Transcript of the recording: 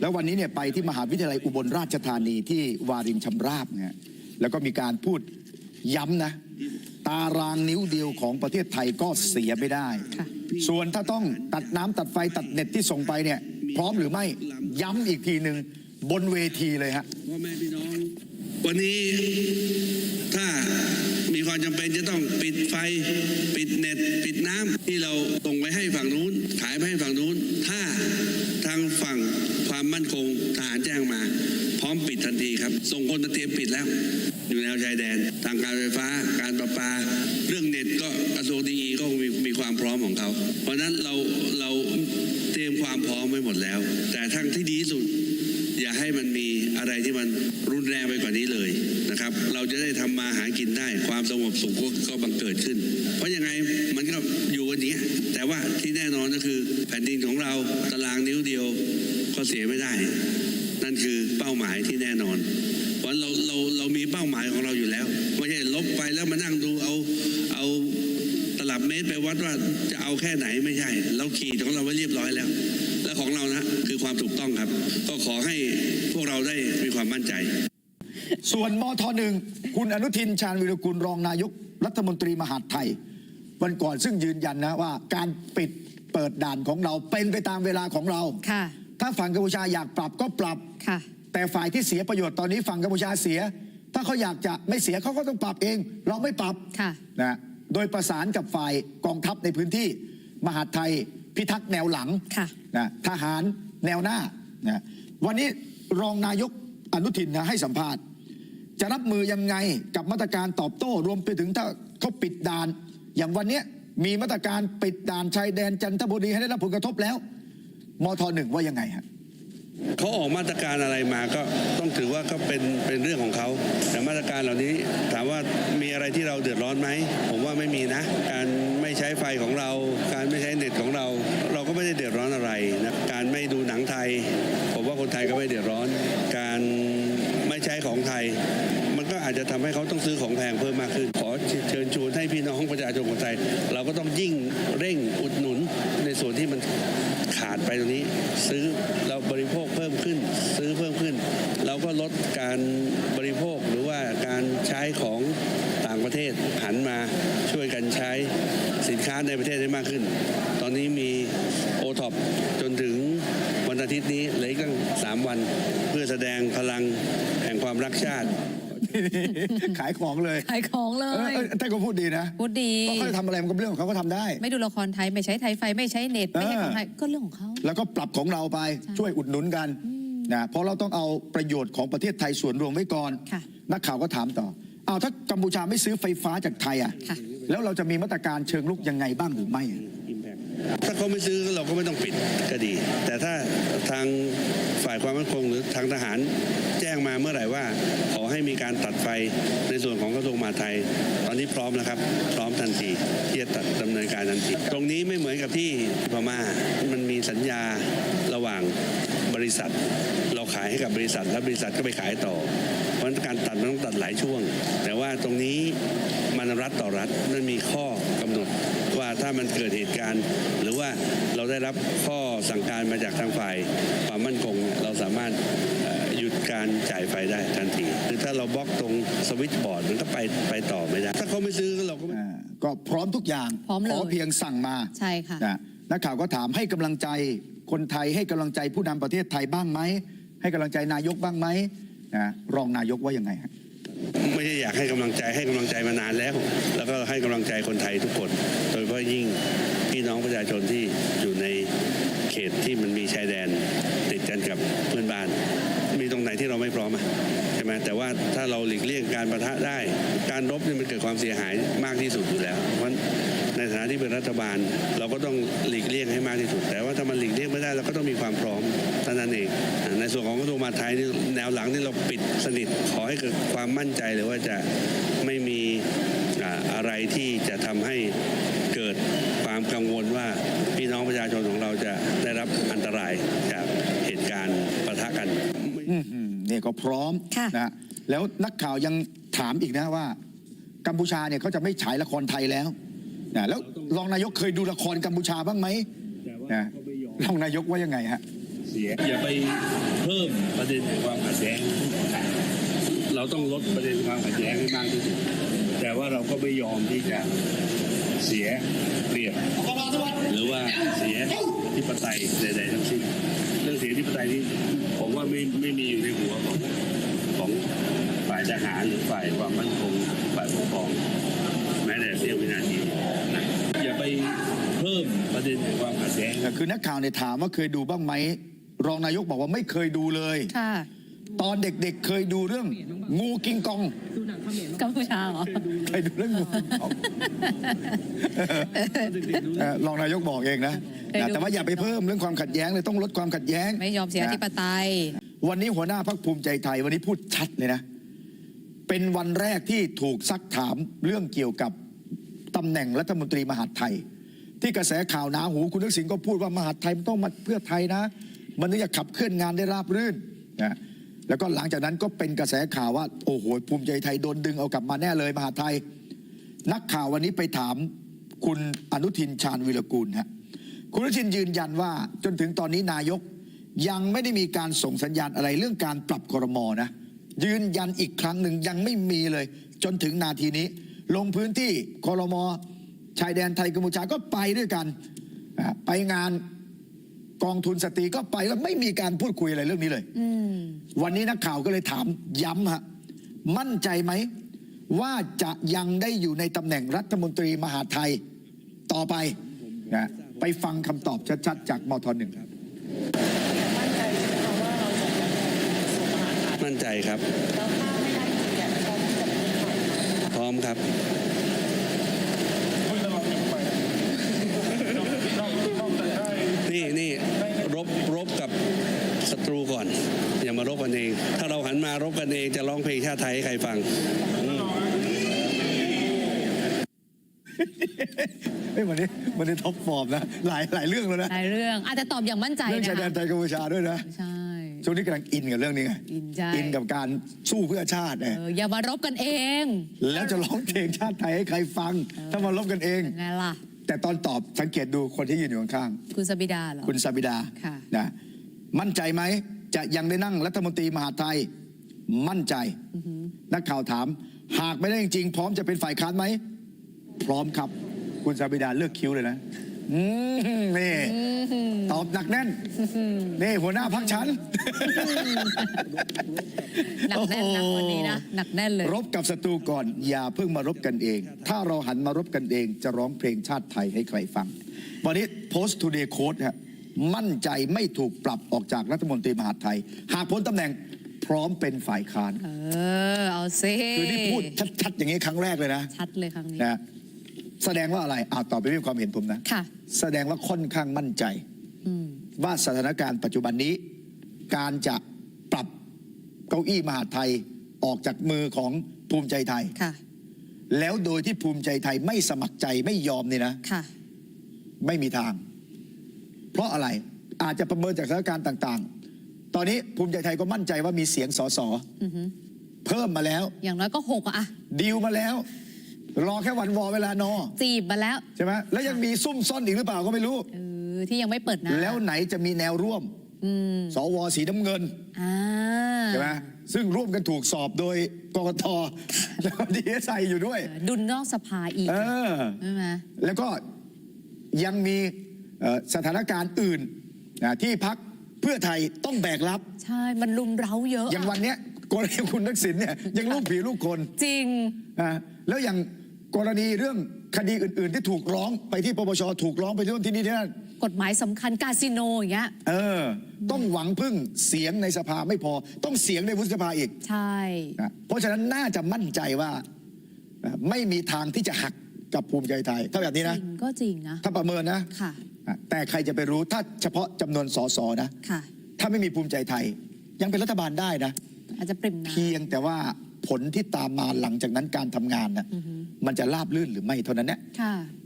แล้ววันนี้เนี่ยไปที่มหาวิทยาลัยอุบลราชธานีที่วารินชำราบเนี่ยแล้วก็มีการพูดย้ำนะ ตารางนิ้วเดียวของประเทศไทยก็เสียไม่ได้ ค่ะ ส่วนถ้าต้องตัดน้ำตัดไฟตัดเน็ตที่ส่งไปเนี่ย พร้อมหรือไม่ย้ำอีกทีหนึ่งบนเวทีเลยฮะ พ่อแม่พี่น้อง วันนี้ถ้ามีความจำเป็นจะต้องปิดไฟ ปิดเน็ต ปิดน้ำที่เราส่งไปให้ฝั่งนู้น ขายไปให้ฝั่งนู้น ถ้าทางฝั่งควา มั่นคงทหารแจ้งมา พร้อมปิดทันทีครับ ส่งคนมาเตรียมปิดแล้ว อยู่แนวชายแดน ทางการไฟฟ้า การประปา เรื่องเน็ตก็กระทรวงดีก็มีมีความพร้อมของเขา เพราะฉะนั้นเราเราเตรียมความพร้อมไว้หมดแล้ว แต่ทางที่ดีที่สุด อย่าให้มันมีอะไรที่มันรุนแรงไปกว่านี้เลยนะครับ เราจะได้ทำมาหากินได้ ความสงบสุขก็กบังเกิดขึ้น เพราะยังไงมันก็อยู่กันนี้ แต่ว่าที่แน่นอนก็คือแผ่นดินของเราตารางนิ้วเดียว ก็เสียไม่ได้ นั่นคือเป้าหมายที่แน่นอน เพราะเราเราเรามีเป้าหมายของเราอยู่แล้วไม่ใช่ลบไปแล้วมานั่งดูเอาเอาตลับเมตรไปวัดว่าจะเอาแค่ไหนไม่ใช่ เราขีดของเราไว้เรียบร้อยแล้ว และของเรานะคือความถูกต้องครับ ก็ขอให้พวกเราได้มีความมั่นใจ ส่วนมทหนึ่งคุณอนุทินชาญวิรกุลรองนายกรัฐมนตรีมหาดไทย วันก่อนซึ่งยืนยันนะว่าการปิดเปิดด่านของเราเป็นไปตามเวลาของเราค่ะ ถ้าฝั่งกัมพูชาอยากปรับก็ปรับ ค่ะ แต่ฝ่ายที่เสียประโยชน์ตอนนี้ฝั่งกัมพูชาเสีย ถ้าเขาอยากจะไม่เสียเขาก็ต้องปรับเอง เราไม่ปรับค่ะ นะโดยประสานกับฝ่ายกองทัพในพื้นที่ มหาดไทยพิทักษ์แนวหลังค่ะ นะทหารแนวหน้านะวันนี้รองนายกอนุทินนะให้สัมภาษณ์ จะรับมือยังไงกับมาตรการตอบโต้รวมไปถึงถ้าเขาปิดด่าน อย่างวันเนี้ยมีมาตรการปิดด่านชายแดนจันทบุรีให้ได้รับผลกระทบแล้ว มทหนึ่งว่ายังไงฮะเขาออกมาตรการอะไรมาก็ต้องถือว่าก็เป็นเป็นเรื่องของเขา แต่มาตรการเหล่านี้ถามว่ามีอะไรที่เราเดือดร้อนไหม ผมว่าไม่มีนะ การไม่ใช้ไฟของเรา การไม่ใช้เน็ตของเรา เราก็ไม่ได้เดือดร้อนอะไรนะการไม่ดูหนังไทย ผมว่าคนไทยก็ไม่เดือดร้อน การไม่ใช้ของไทย อาจจะทำให้เขาต้องซื้อของแพงเพิ่มมากขึ้น ขอเชิญชวนให้พี่น้องประชาชนคนไทย เราก็ต้องยิ่งเร่งอุดหนุนในส่วนที่มันขาดไปตรงนี้ ซื้อเราบริโภคเพิ่มขึ้น ซื้อเพิ่มขึ้น เราก็ลดการบริโภคหรือว่าการใช้ของต่างประเทศหันมาช่วยกันใช้สินค้าในประเทศได้มากขึ้น ตอนนี้มีโอท็อปจนถึงวันอาทิตย์นี้เหลืออีกตั้งสามวัน เพื่อแสดงพลังแห่งความรักชาติ ขายของเลยขายของเลเออยเออท่านก็พูดดีนะพูดดี ก็เขาจะทำอะไรมันก็เป็นเรื่องของเขาก็ทำได้ ไม่ดูละครไทย ไม่ใช้ไทยไฟ ไม่ใช้เน็ต ไม่ใช้ของไทย ก็เรื่องของเขา แล้วก็ปรับของเราไปใช่ช่วยอุดหนุนกันนะเพราะเราต้องเอาประโยชน์ของประเทศไทยส่วนรวมไว้ก่อน ค่ะนักข่าวก็ถามต่ออ้าวถ้ากัมพูชาไม่ซื้อไฟฟ้าจากไทยอะค่ะ แล้วเราจะมีมาตรการเชิงลุกยังไงบ้างหรือไม่อะ ถ้าเขาไม่ซื้อเราก็ไม่ต้องปิดก็ดี แต่ถ้าทางฝ่ายความมั่นคงหรือทางทหารแจ้งมาเมื่อไหร่ว่า ขอให้มีการตัดไฟในส่วนของกระทรวงมหาดไทย ตอนนี้พร้อมแล้วครับ พร้อมทันทีที่จะตัดดำเนินการทันที ตรงนี้ไม่เหมือนกับที่พม่ามันมีสัญญาระหว่างบริษัท เราขายให้กับบริษัท แล้วบริษัทก็ไปขายต่อ เพราะการตัดมันต้องตัดหลายช่วง แต่ว่าตรงนี้ รัฐต่อรัฐมันมีข้อกำหนดว่าถ้ามันเกิดเหตุการณ์ หรือว่าเราได้รับข้อสั่งการมาจากทางฝ่ายความมั่นคงเนี่ยเราสามารถเอ่อหยุดการจ่ายไฟได้ทันทีหรือถ้าเราบล็อกตรงสวิตช์บอร์ดมันก็ไปไปต่อไม่ได้ถ้าเขาไม่ซื้อเราก็ไม่อ่าก็พร้อมทุกอย่างพร้อมเลยขอเพียงสั่งมาใช่ค่ะนะนักข่าวก็ถามให้กำลังใจคนไทยให้กำลังใจผู้นำประเทศไทยบ้างไหมให้กำลังใจนายกบ้างไหมนะรองนายกว่ายังไงฮะ ไม่ใช่อยากให้กำลังใจให้กำลังใจมานานแล้ว แล้วก็ให้กำลังใจคนไทยทุกคน โดยเฉพาะยิ่งพี่น้องประชาชนที่อยู่ในเขตที่มันมีชายแดนติดกันกับเพื่อนบ้าน มีตรงไหนที่เราไม่พร้อมอะใช่ไหมแต่ว่าถ้าเราหลีกเลี่ยงการประทะได้ การรบนี่มันเกิดความเสียหายมากที่สุดอยู่แล้วเพราะ ในฐานะที่เป็นรัฐบาล เราก็ต้องหลีกเลี่ยงให้มากที่สุด แต่ว่าถ้ามันหลีกเลี่ยงไม่ได้เราก็ต้องมีความพร้อมเท่านั้นเองในส่วนของกระทรวงมหาดไทยนี่แนวหลังนี่เราปิดสนิทขอให้เกิดความมั่นใจเลยว่าจะไม่มีอ่าอะไรที่จะทำให้เกิดความกังวลว่าพี่น้องประชาชนของเราจะได้รับอันตรายจากเหตุการณ์ปะทะกันอื้อหือนี่ก็พร้อมค่ะนะแล้วนักข่าวยังถามอีกนะว่า กัมพูชาเนี่ยเขาจะไม่ฉายละครไทยแล้ว นะแล้วรองนายกเคยดูละครกัมพูชาบ้างไหมนะรองนายกว่ายังไงฮะเสียอย่าไปเพิ่มประเด็นความขัดแย้ง เราต้องลดประเด็นความขัดแย้งให้มากที่สุด แต่ว่าเราก็ไม่ยอมที่จะเสียเปรียบหรือว่าเสียอธิปไตยใดๆทั้งสิ้นเรื่องเสียอธิปไตยนี้ผมว่าไม่ไม่มีอยู่ในหัวของของฝ่ายทหารหรือฝ่ายความมั่นคงฝ่ายปกครอง เสี้ยววินาทีนะอย่าไปเพิ่มประเด็นแห่งความขัดแย้งคือนักข่าวเนี่ยถามว่าเคยดูบ้างไหมรองนายกบอกว่าไม่เคยดูเลยค่ะตอนเด็กๆเคยดูเรื่อง งูกิงกองกัมพูชาเหรอเคยดูเรื่องงูกิงกองเออรองนายกบอกเองนะเคยดูแต่ว่าอย่าไปเพิ่มเรื่องความขัดแย้งเลยต้องลดความขัดแย้ง ไม่ยอมเสียอธิปไตย วันนี้หัวหน้าพักภูมิใจไทยวันนี้พูดชัดเลยนะ เป็นวันแรกที่ถูกซักถามเรื่องเกี่ยวกับ ตำแหน่งรัฐมนตรีมหาดไทย ที่กระแสข่าวหนาหูคุณทักษิณก็พูดว่ามหาดไทยมันต้องมาเพื่อไทยนะ มันถึงจะขับเคลื่อนงานได้ราบรื่นนะแล้วก็หลังจากนั้นก็เป็นกระแสข่าวว่าโอ้โหภูมิใจไทยโดนดึงเอากลับมาแน่เลยมหาไทย นักข่าววันนี้ไปถามคุณอนุทินชาญวิรกูลฮะคุณอนุทินยืนยันว่าจนถึงตอนนี้นายกยังไม่ได้มีการส่งสัญญาณอะไรเรื่องการปรับครมอนะยืนยันอีกครั้งหนึ่งยังไม่มีเลย จนถึงนาทีนี้ ลงพื้นที่ครมชายแดนไทยกัมพูชาก็ไปด้วยกันอะไปงานกองทุนสตรีก็ไปแล้วไม่มีการพูดคุยอะไรเรื่องนี้เลยอืมวันนี้นักข่าวก็เลยถามย้ำฮะมั่นใจไหม ว่าจะยังได้อยู่ในตำแหน่งรัฐมนตรีมหาดไทยต่อไปนะไปฟังคำตอบชัดๆ จากมทหนึ่งครับ มั่นใจครับพร้อมครับ นี่นี่รบรบกับศัตรูก่อน อย่ามารบกันเอง ถ้าเราหันมารบกันเองจะร้องเพลงชาติไทยให้ใครฟัง เฮ้ยวันนี้วันนี้ท็อปฟอร์มนะ หลายหลายเรื่องแล้วนะหลายเรื่องอาจจะตอบอย่างมั่นใจเรื่องนะชายแดนคะไทยกัมพูชาด้วยนะ ใช่ ช่วงนี้กำลังอินกับเรื่องนี้ไงอินใช่อินกับการสู้เพื่อชาติไงเอออย่ามารบกันเองแล้วจะร้องเพลงชาติไทยให้ใครฟัง ถ้ามารบกันเอง ยังไงล่ะ แต่ตอนตอบสังเกตดูคนที่ยืนอยู่ข้างๆคุณสบิดาเหรอคุณสบิดาค่ะ นะมั่นใจไหมจะยังได้นั่งรัฐมนตรีมหาดไทย มั่นใจนักข่าวถาม หากไม่ได้จริงๆพร้อมจะเป็นฝ่ายค้านไหม พร้อมครับ คุณสบิดาเลือกคิ้วเลยนะ อืมนี่ตอบหนักแน่น นี่หัวหน้าพักฉัน หนักแน่นนะวันนี้นะหนักแน่นเลย รบกับศัตรูก่อน อย่าเพิ่งมารบกันเอง ถ้าเราหันมารบกันเองจะร้องเพลงชาติไทยให้ใครฟัง วันนี้ Post Today Code ฮะมั่นใจไม่ถูกปรับออกจากรัฐมนตรีมหาดไทย หากพ้นตำแหน่งพร้อมเป็นฝ่ายค้าน เออ เอาซิคือที่พูดชัดๆ อย่างนี้ครั้งแรกเลยนะ ชัดเลยครั้งนี้นะ แสดงว่าอะไรอ่าต่อไปเรื่องความเห็นผมนะ ค่ะ แสดงว่าค่อนข้างมั่นใจ อืม ว่าสถานการณ์ปัจจุบันนี้ การจะปรับเก้าอี้มหาดไทยออกจากมือของภูมิใจไทย ค่ะ แล้วโดยที่ภูมิใจไทยไม่สมัครใจไม่ยอมนี่นะ ค่ะ ไม่มีทาง เพราะอะไรอาจจะประเมินจากสถานการณ์ต่าง ๆ ตอนนี้ภูมิใจไทยก็มั่นใจว่ามีเสียงสสอือหือเพิ่มมาแล้ว อย่างน้อยก็หกอะอะดีลมาแล้ว รอแค่วันวอเวลานอจีบมาแล้ว ใช่ไหมแล้วยังมีซุ่มซ่อนอีกหรือเปล่าก็ไม่รู้ เออ ที่ยังไม่เปิดนะแล้วไหนจะมีแนวร่วมอืมสวสีน้ำเงินอ่าใช่ไหมซึ่งร่วมกันถูกสอบโดยกกตแล้วดีเอสไออยู่ด้วย ดุลนอกสภาอีกเออใช่ไหมแล้วก็ยังมีเอ่อสถานการณ์อื่นนะที่พักเพื่อไทยต้องแบกรับ ใช่ มันลุมเร้าเยอะ อย่างวันเนี้ยกรณีคุณทักษิณเนี่ยยังลูกผีลูกคน จริงนะแล้วอย่าง กรณีเรื่องคดีอื่น ๆ ที่ถูกร้องไปที่ปปชถูกร้องไปที่นู่นที่นี่ที่นั่นกฎหมายสำคัญคาสิโนอย่างเงี้ยเออ ต้องหวังพึ่งเสียงในสภาไม่พอ ต้องเสียงในวุฒิสภาอีกใช่ นะเพราะฉะนั้นน่าจะมั่นใจว่านะไม่มีทางที่จะหักกับภูมิใจไทย ถ้าแบบนี้จนะ ริงก็จริงนะ ถ้าประเมินนะค่ะอะแต่ใครจะไปรู้ถ้าเฉพาะจำนวนสสนะ ค่ะ ถ้าไม่มีภูมิใจไทย ยังเป็นรัฐบาลได้นะ อาจจะปริมน้เพียงแต่ว่าผลที่ตามมาหลังจากนั้นการทำงานนะ มันจะราบลื่นหรือไม่เท่านั้นแหละำค่ะ